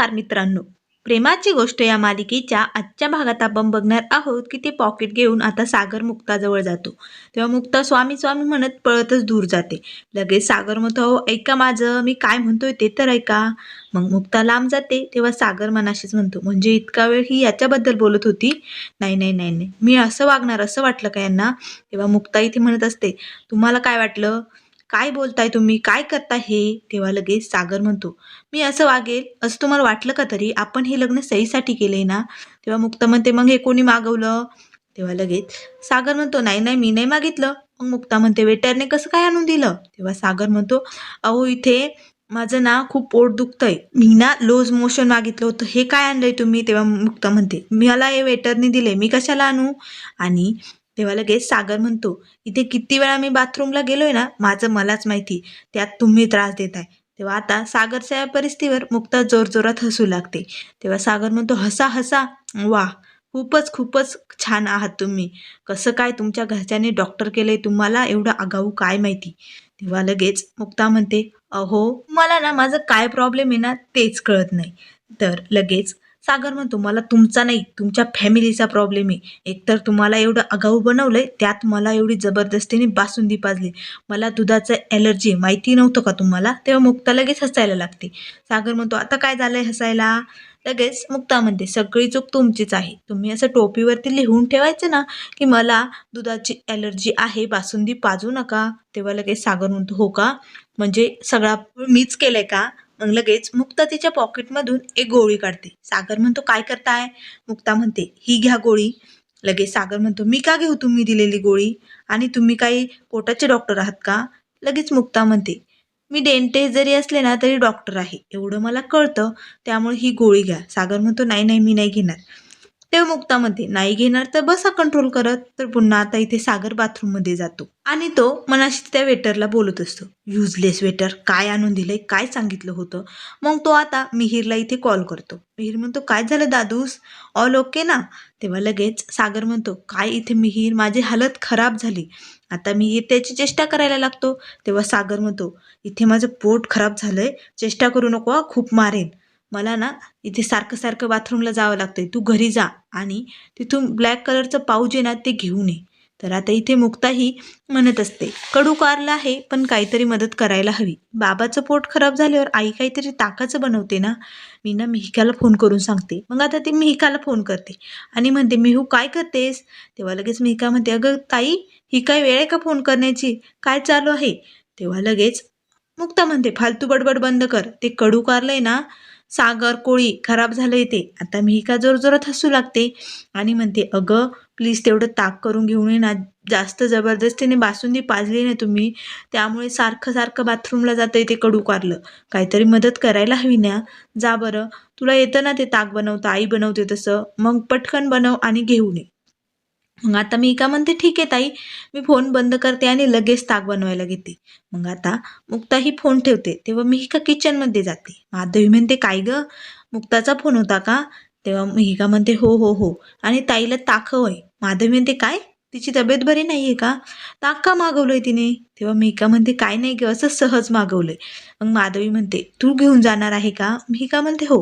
नमस्कार मित्रांनो. प्रेमाची गोष्ट या मालिकेच्या आजच्या भागात आपण बघणार आहोत की ते पॉकेट घेऊन आता सागर मुक्ताजवळ जातो. तेव्हा मुक्ता स्वामी स्वामी म्हणत पळतच दूर जाते. लगेच सागर म्हणतो ऐका माझं मी काय म्हणतोय ते तर ऐका. मग मुक्ता लांब जाते तेव्हा सागर मनाशीच म्हणतो म्हणजे इतका वेळ ही याच्याबद्दल बोलत होती? नाही नाही नाही नाही. मी असं वागणार असं वाटलं का यांना? तेव्हा मुक्ता इथे म्हणत असते तुम्हाला काय वाटलं? काय बोलताय तुम्ही? काय करता हे? तेव्हा लगेच सागर म्हणतो मी असं वागेल असं तुम्हाला वाटलं का तरी? आपण हे लग्न सहीसाठी केलंय ना? तेव्हा मुक्ता म्हणते मग हे कोणी मागवलं? तेव्हा लगेच सागर म्हणतो नाही नाही मी नाही मागितलं. मग मुक्ता म्हणते वेटरने कसं काय आणून दिलं? तेव्हा सागर म्हणतो अहो इथे माझं ना खूप पोट दुखतंय. मी ना लोज मोशन मागितलं होतं. हे काय आणलंय तुम्ही? तेव्हा मुक्ता म्हणते मला हे वेटरने दिले मी कशाला आणू? आणि तेव्हा लगेच सागर म्हणतो इथे किती वेळा मी बाथरूमला गेलोय ना माझं मलाच माहिती. त्यात तुम्ही त्रास देताय. तेव्हा आता सागरच्या या परिस्थितीवर मुक्ता जोरजोरात हसू लागते. तेव्हा सागर म्हणतो हसा हसा. वा खूपच खूपच छान आहात तुम्ही. कसं काय तुमच्या घरच्यांनी डॉक्टर केलंय तुम्हाला एवढं आगाऊ काय माहिती? तेव्हा लगेच मुक्ता म्हणते अहो मला ना माझं काय प्रॉब्लेम आहे ना तेच कळत नाही. तर लगेच सागर म्हणतो मला तुमचा नाही तुमच्या फॅमिलीचा प्रॉब्लेम आहे. एकतर तुम्हाला एवढं आगाऊ बनवलंय त्यात मला एवढी जबरदस्तीने बासुंदी पाजली. मला दुधाचं ॲलर्जी माहिती नव्हतं का तुम्हाला? तेव्हा मुक्ता लगेच हसायला लागते. सागर म्हणतो आता काय झालंय हसायला? लगेच मुक्ता म्हणते सगळी चूक तुमचीच आहे. तुम्ही असं टोपीवरती लिहून ठेवायचं ना की मला दुधाची ॲलर्जी आहे बासुंदी पाजू नका. तेव्हा लगेच सागर म्हणतो हो का? म्हणजे सगळा मीच केलंय का? मग लगेच मुक्ता तिच्या पॉकेटमधून एक गोळी काढते. सागर म्हणतो काय करताय? मुक्ता म्हणते ही घ्या गोळी. लगेच सागर म्हणतो मी का घेऊ तुम्ही दिलेली गोळी? आणि तुम्ही काही पोटाचे डॉक्टर आहात का? लगेच मुक्ता म्हणते मी डेंटिस्ट जरी असले ना तरी डॉक्टर आहे. एवढं मला कळतं त्यामुळे ही गोळी घ्या. सागर म्हणतो नाही नाही मी नाही घेणार. तेव्हा मुक्तामध्ये नाही घेणार तर बसा कंट्रोल करत. तर पुन्हा आता इथे सागर बाथरूममध्ये जातो. आणि तो मनाशी त्या वेटरला बोलत असतो युजलेस वेटर काय आणून दिलंय काय सांगितलं होतं? मग तो आता मिहीरला इथे कॉल करतो. मिहीर म्हणतो काय झालं दादूस? ऑल ओके ना? तेव्हा लगेच सागर म्हणतो काय इथे मिहीर माझी हालत खराब झाली. आता मी त्याची चेष्टा करायला लागतो. तेव्हा सागर म्हणतो इथे माझं पोट खराब झालंय चेष्टा करू नको खूप मारेन. मला ना इथे सारखं सारखं बाथरूमला जावं लागतंय. तू घरी जा आणि तिथून ब्लॅक कलरचं पाऊच आहे ना ते घेऊन ये. तर आता इथे मुक्ताही म्हणत असते कडू कारला आहे पण काहीतरी मदत करायला हवी. बाबाचं पोट खराब झाल्यावर आई काहीतरी ताकाचं बनवते ना. मी ना मिहिकाला फोन करून सांगते. मग आता ती मिहिकाला फोन करते आणि म्हणते मिहू हो, काय करतेस? तेव्हा लगेच मिहिका म्हणते अगं ताई ही काय वेळ आहे का फोन करण्याची? काय चालू आहे? तेव्हा लगेच मुक्ता म्हणते फालतू बडबड बंद कर. ते कडू कारलंय ना सागर कोळी खराब झालंय ते आता मी का जोरजोरात हसू लागते? आणि म्हणते अगं प्लीज तेवढं ताक करून घेऊन ये ना. जास्त जबरदस्तीने बासुंदी पाजली ना तुम्ही. त्यामुळे सारखं सारखं बाथरूमला जातं ते कडू कारलं काहीतरी मदत करायला हवी ना. जा बरं. तुला येतं ना ते ताक बनवता. आई बनवते तसं. मग पटकन बनव आणि घेऊन ये. मग आता मी का म्हणते ठीक आहे ताई मी फोन बंद करते आणि लगेच ताक बनवायला घेते. मग आता मुक्ता ही फोन ठेवते तेव्हा मी का किचनमध्ये जाते. माधवी म्हणते काय ग मुक्ताचा फोन होता का? तेव्हा मी का म्हणते हो हो हो. आणि ताईला ताक हवंय माधवी म्हणते काय? तिची तब्येत बरी नाही आहे का? ताक का मागवलं आहे तिने? तेव्हा मिहिका म्हणते काय नाही ग असं सहज मागवलंय. मग माधवी म्हणते तू घेऊन जाणार आहे का? मिहिका म्हणते हो.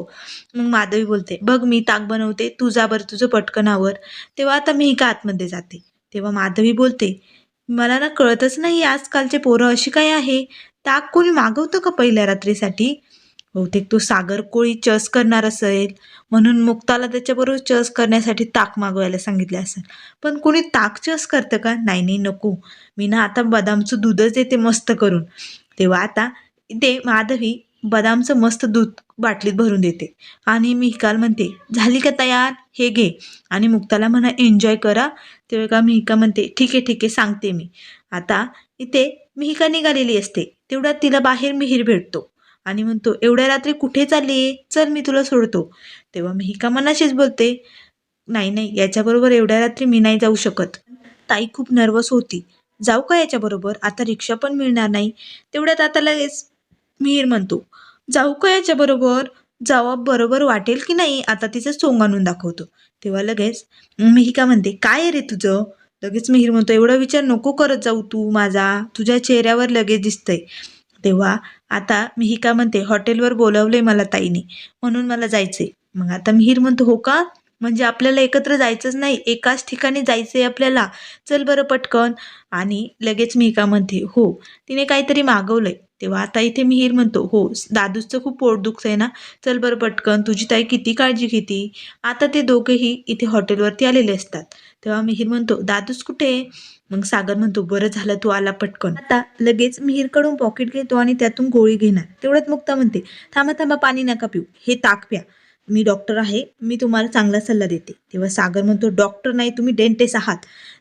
मग माधवी बोलते बघ मी ताक बनवते तुझा बरं तुझं पटकनावर. तेव्हा आता मिहिका आतमध्ये जाते. तेव्हा माधवी बोलते मला ना कळतच नाही आजकालचे पोरं अशी काय आहे? ताक कोणी मागवतं का पहिल्या रात्रीसाठी? बहुतेक तो सागर कोळी चस करणार असेल म्हणून मुक्ताला त्याच्याबरोबर चस करण्यासाठी ताक मागवायला सांगितले असेल. पण कोणी ताक चस करतं का? नाही नाही नको. मी ना आता बदामचं दूधच देते मस्त करून. तेव्हा आता ते माधवी बदामचं मस्त दूध बाटलीत भरून देते. आणि मी काल म्हणते झाली का तयार? हे घे. आणि मुक्ताला म्हणा एन्जॉय करा. तेव्हा का मिहिका म्हणते ठीक आहे ठीक आहे सांगते मी. आता इथे मिहिका निघालेली असते. तेवढ्यात तिला बाहेर मिहीर भेटतो. आणि म्हणतो एवढ्या रात्री कुठे चालली चल मी तुला सोडतो. तेव्हा मिहिका मनाशीच बोलते नाही नाही याच्याबरोबर एवढ्या रात्री मी नाही जाऊ शकत. ताई खूप नर्वस होती. जाऊ का याच्याबरोबर? आता रिक्षा पण मिळणार नाही. तेवढ्यात आता लगेच मिहीर म्हणतो जाऊ का याच्याबरोबर? जावा बरोबर वाटेल की नाही? आता तिचं सोंग आणून दाखवतो. तेव्हा लगेच मिहिका म्हणते काय रे तुझं? लगेच मिहीर म्हणतो एवढा विचार नको करत जाऊ तू माझा तुझ्या चेहऱ्यावर लगेच दिसतंय. तेव्हा आता मिहिका म्हणते हॉटेलवर बोलवलंय मला ताईने म्हणून मला जायचंय. मग आता मिहीर म्हणतो हो का? म्हणजे आपल्याला एकत्र जायचंच नाही एकाच ठिकाणी जायचंय आपल्याला? चल बरं पटकन. आणि लगेच मिहिका म्हणते हो. तिने काहीतरी मागवलंय. तेव्हा आता इथे मिहीर म्हणतो हो दादूचं खूप पोट दुखतंय ना? चल बरं पटकन तुझी ताई किती काळजी घेते? आता ते दोघेही इथे हॉटेलवरती आलेले असतात. तेव्हा मिहीर म्हणतो दादूच कुठे आहे? मग सागर म्हणतो बरं झालं तू आला पटकन. आता लगेच मिहीरकडून पॉकेट घेतो आणि त्यातून गोळी घेणार. तेवढ्यात मुक्ता म्हणते थांबा थांबा पाणी नका पिऊ. हे ताक प्या. मी डॉक्टर आहे. मी तुम्हाला चांगला सल्ला देते. तेव्हा सागर म्हणतो डॉक्टर नाही तुम्ही डेंटिस्ट आहात.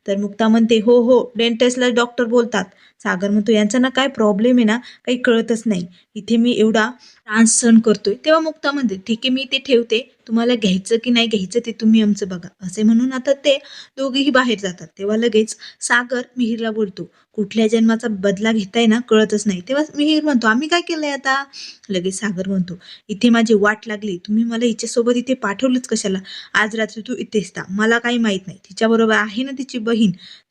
तर मुक्ता म्हणते हो हो डेंटिस्टला डॉक्टर बोलतात. सागर म्हणतो यांचा ना काय प्रॉब्लेम आहे ना काही कळतच नाही. इथे मी एवढा त्रास सहन करतोय. तेव्हा मुक्ता म्हणते ठीक आहे मी ते ठेवते. तुम्हाला घ्यायचं की नाही घ्यायचं ते तुम्ही आमचं बघा. असे म्हणून आता ते दोघेही बाहेर जातात. तेव्हा लगेच सागर मिहीरला बोलतो कुठल्या जन्माचा बदला घेताय ना कळतच नाही. तेव्हा मिहीर म्हणतो आम्ही काय केलंय आता? लगेच सागर म्हणतो इथे माझी वाट लागली. तुम्ही मला हिच्यासोबत इथे पाठवलंच कशाला? आज रात्री तू इथेच था. मला काही माहीत नाही. तिच्याबरोबर आहे ना तिची बहीण?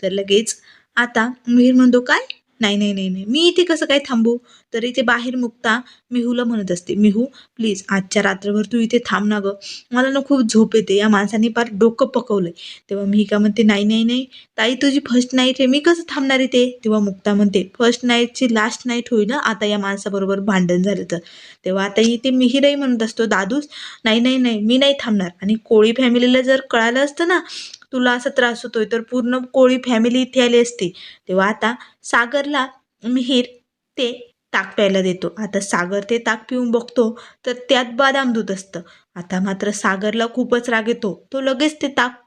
तर लगेच आता मिहीर म्हणतो काय? नाही नाही नाही नाही. मी इथे कसं काय थांबू? तर इथे बाहेर मुक्ता मिहूला म्हणत असते मिहू प्लीज आजच्या रात्रभर तू इथे थांब ना गं. मला ना खूप झोप येते. या माणसाने फार डोकं पकवलंय. तेव्हा मिहिका म्हणते नाही नाही नाही. ताई तुझी फर्स्ट नाईट आहे. मी कसं थांबणार इथे? तेव्हा मुक्ता म्हणते फर्स्ट नाईटची लास्ट नाईट होईल ना? आता या माणसाबरोबर भांडण झालं तर. तेव्हा आता इथे मिहिरही म्हणत असतो दादूस नाही नाही नाही. मी नाही थांबणार. आणि कोळी फॅमिलीला जर कळालं असतं ना तुला असा त्रास होतोय तर पूर्ण कोळी फॅमिली इथे आली असती. तेव्हा आता सागरला मिहीर ते ताक प्यायला देतो. आता सागर ते ताक पिऊन बघतो तर त्यात बदाम दूध असतं. आता मात्र सागरला खूपच राग येतो. तो लगेच ते ताक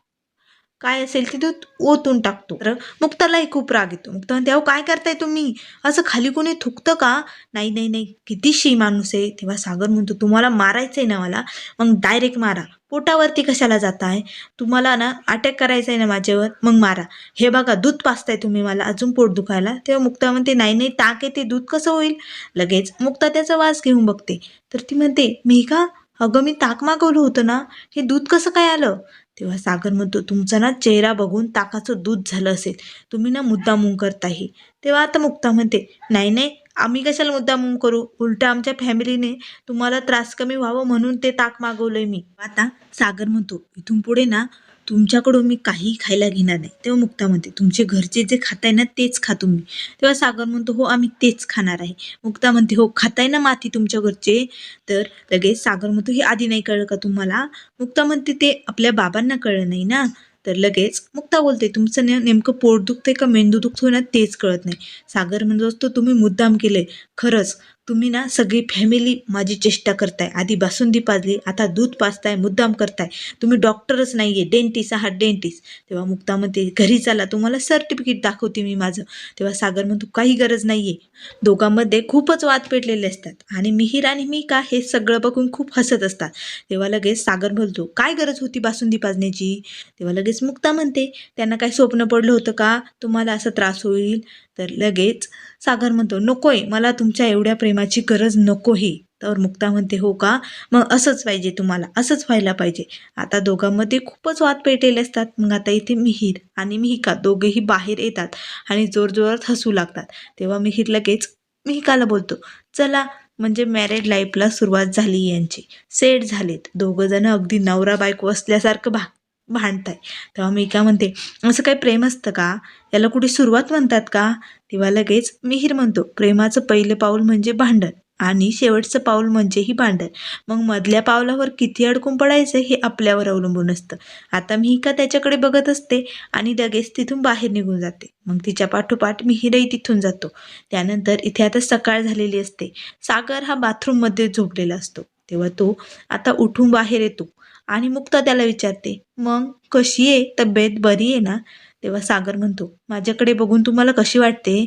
काय असेल ते दूध ओतून टाकतो. तर मुक्तालाही खूप राग येतो. मुक्त म्हणते अहो काय करताय तुम्ही? असं खाली कोणी थुकतं का? नाही नाही नाही. किती शी माणूस आहे. तेव्हा सागर म्हणतो तुम्हाला मारायचं आहे ना मला? मग डायरेक्ट मारा. पोटावरती कशाला जाताय? तुम्हाला ना अटॅक करायचं आहे ना माझ्यावर? मग मारा. हे बघा दूध पाचताय तुम्ही मला. अजून पोट दुखायला. तेव्हा मुक्ता म्हणते नाही नाही. ताक आहे ते दूध कसं होईल? लगेच मुक्ता त्याचा वास घेऊन बघते. तर ती म्हणते मी का अगं मी ताक मागवलं होतं ना? हे दूध कसं काय आलं? तेव्हा सागर म्हणतो तुमचा ना चेहरा बघून ताकाचं दूध झालं असेल. तुम्ही ना मुद्दामून करताही तेव्हा आता मुक्ता म्हणते नाही नाही आम्ही कशाला मुद्दामून करू? उलटं आमच्या फॅमिलीने तुम्हाला त्रास कमी व्हावं म्हणून ते ताक मागवलंय मी. आता सागर म्हणतो इथून पुढे ना तुमच्याकडून मी काही खायला घेणार नाही. तेव्हा मुक्ता म्हणते तुमचे घरचे जे खाताय ना तेच खा तुम्ही. तेव्हा सागर म्हणतो हो आम्ही तेच खाणार आहे. मुक्ता म्हणते हो खाताय ना माती तुमच्या घरचे. तर लगेच सागर म्हणतो हे आधी नाही कळलं का तुम्हाला? मुक्ता म्हणते ते आपल्या बाबांना कळलं नाही ना. तर लगेच मुक्ता बोलते तुमचं ने नेमकं पोट दुखतंय का मेंदू दुखतोय ना तेच कळत नाही. सागर म्हणत असतो तुम्ही मुद्दाम केलंय. खरंच तुम्ही ना सगळी फॅमिली माझी चेष्टा करताय. आधी बासुंदी पाजली आता दूध पाजताय मुद्दाम करताय. तुम्ही डॉक्टरच नाही आहे डेंटिस्ट आहात डेंटिस्ट तेव्हा मुक्ता म्हणते घरी चला तुम्हाला सर्टिफिकेट दाखवते मी माझं. तेव्हा सागर म्हणतो काही गरज नाही आहे दोघांमध्ये खूपच वाद पेटलेले असतात. आणि मिहीर आणि मी का हे सगळं बघून खूप हसत असतात. तेव्हा लगेच सागर बोलतो काय गरज होती बासुंदी पाजण्याची? तेव्हा लगेच मुक्ता म्हणते त्यांना काय स्वप्न पडलं होतं का? तुम्हाला असा त्रास होईल? तर लगेच सागर म्हणतो नकोय मला तुमच्या एवढ्या प्रेमाची गरज नकोही. तर मुक्ता म्हणते हो का? मग असंच पाहिजे तुम्हाला असंच व्हायला पाहिजे. आता दोघांमध्ये खूपच वाद पेटलेले असतात. मग आता इथे मिहीर आणि मिहिका दोघेही बाहेर येतात आणि जोरजोरात हसू लागतात. तेव्हा मिहीर लगेच मिहिकाला बोलतो चला म्हणजे मॅरेड लाईफला सुरुवात झाली यांची. सेट झालेत. दोघं जण अगदी नवरा बायको असल्यासारखं भाग भांडताय. तेव्हा मी का म्हणते असं काही प्रेम असतं का? याला कुठे सुरुवात म्हणतात का? तेव्हा लगेच मिहीर म्हणतो प्रेमाचं पहिलं पाऊल म्हणजे भांडण आणि शेवटचं पाऊल म्हणजेही भांडण. मग मधल्या पावलावर किती अडकून पडायचं हे आपल्यावर अवलंबून असतं. आता मी का त्याच्याकडे बघत असते आणि लगेच तिथून बाहेर निघून जाते. मग तिच्या पाठोपाठ मिहीरही तिथून जातो. त्यानंतर इथे आता सकाळ झालेली असते. सागर हा बाथरूममध्ये झोपलेला असतो. तेव्हा तो आता उठून बाहेर येतो. आणि मुक्ता त्याला विचारते मग कशी आहे? तब्येत बरी आहे ना? तेव्हा सागर म्हणतो माझ्याकडे बघून तुम्हाला कशी वाटते?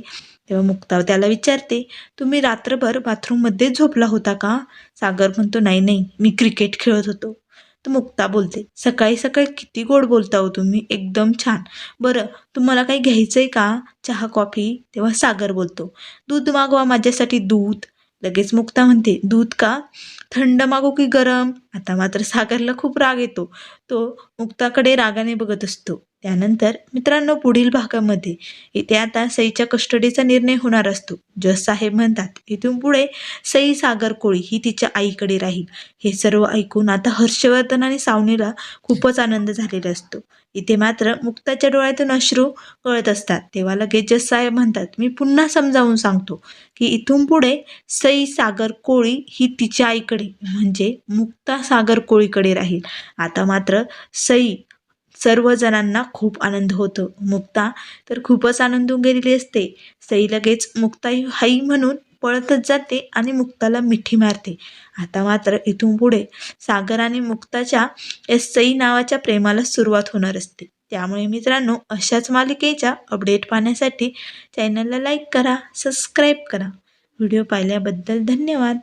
तेव्हा मुक्ता त्याला विचारते तुम्ही रात्रभर बाथरूममध्ये झोपला होता का? सागर म्हणतो नाही नाही मी क्रिकेट खेळत होतो. तर मुक्ता बोलते सकाळी सकाळी किती गोड बोलता हो तुम्ही एकदम छान. बरं तुम्हाला काही घ्यायचं आहे का? चहा कॉफी? तेव्हा सागर बोलतो दूध मागवा माझ्यासाठी दूध. लगेच मुक्ता म्हणते दूध का? थंड मागू की गरम? आता मात्र सागरला खूप राग येतो. तो मुक्ताकडे रागाने बघत असतो. त्यानंतर मित्रांनो पुढील भागामध्ये इथे आता सईच्या कस्टडीचा निर्णय होणार असतो. जस साहेब म्हणतात इथून पुढे सई सागर कोळी ही तिच्या आईकडे राहील. हे सर्व ऐकून आता हर्षवर्धन आणि सावनीला खूपच आनंद झालेला असतो. इथे मात्र मुक्ताच्या डोळ्यातून अश्रू कळत असतात. तेव्हा लगेच जस साहेब म्हणतात मी पुन्हा समजावून सांगतो की इथून पुढे सई सागर कोळी ही तिच्या आईकडे म्हणजे मुक्ता सागर कोळीकडे राहील. आता मात्र स सई सर्वजणांना खूप आनंद होतो. मुक्ता तर खूपच आनंदून गेलेली असते. सई लगेच मुक्ताई हाई म्हणून पळतच जाते आणि मुक्ताला मिठी मारते. आता मात्र इथून पुढे सागर आणि मुक्ताच्या या सई नावाच्या प्रेमाला सुरुवात होणार असते. त्यामुळे मित्रांनो अशाच मालिकेच्या अपडेट पाहण्यासाठी चॅनलला लाईक करा सबस्क्राईब करा. व्हिडिओ पाहिल्याबद्दल धन्यवाद.